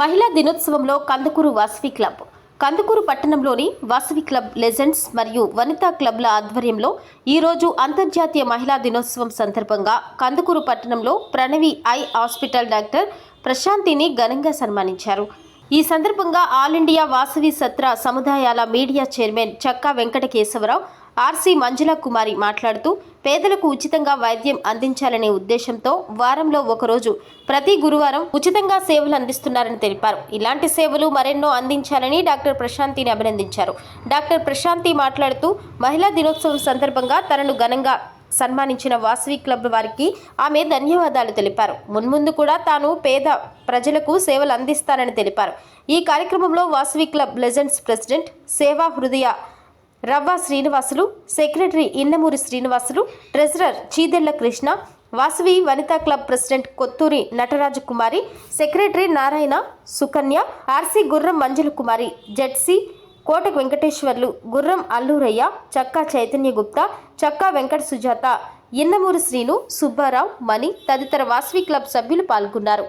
మహిళా దినోత్సవంలో కందుకూరు వాసవి క్లబ్. కందుకూరు పట్టణంలోని వాసవి క్లబ్ లెజెండ్స్ మరియు వనితా క్లబ్ల ఆధ్వర్యంలో ఈరోజు అంతర్జాతీయ మహిళా దినోత్సవం సందర్భంగా కందుకూరు పట్టణంలో ప్రణవి ఐ హాస్పిటల్ డాక్టర్ ప్రశాంతిని ఘనంగా సన్మానించారు. ఈ సందర్భంగా ఆల్ ఇండియా వాసవి సత్ర సముదాయాల media chairman Chakka Venkata Keshava Rao RC Manjula Kumari మాట్లాడుతూ పేదలకు ఉచితంగా వైద్యం అందించాలనే ఉద్దేశంతో వారంలో ఒకరోజు ప్రతి గురువారం ఉచితంగా సేవలు అందిస్తున్నారని తెలిపారు. ఇలాంటి సేవలు మరెన్నో అందించాలని డాక్టర్ ప్రశాంతిని అభినందించారు. డాక్టర్ ప్రశాంతి మాట్లాడుతూ మహిళా దినోత్సవం సందర్భంగా తనను ఘనంగా సన్మానించిన వాసవి క్లబ్ వారికి ఆమె ధన్యవాదాలు తెలిపారు. మున్ముందు కూడా తాను పేద ప్రజలకు సేవలు అందిస్తానని తెలిపారు. ఈ కార్యక్రమంలో Vasavi club legends president Seva Hrudaya Ravva Srinivasulu secretary Innamuri Srinivasulu treasurer Chidella Krishna Vasavi Vanitha club president Kotturi Nataraju Kumari secretary Narayana Sukanya RC Gurram Manjula Kumari ZC కోట వెంకటేశ్వర్లు గుర్రం అల్లూరయ్య చక్కా చైతన్య గుప్తా చక్కా వెంకట సుజాత ఇన్నమూరు శ్రీను సుబ్బారావు మణి తదితర వాసవి క్లబ్ సభ్యులు పాల్గొన్నారు.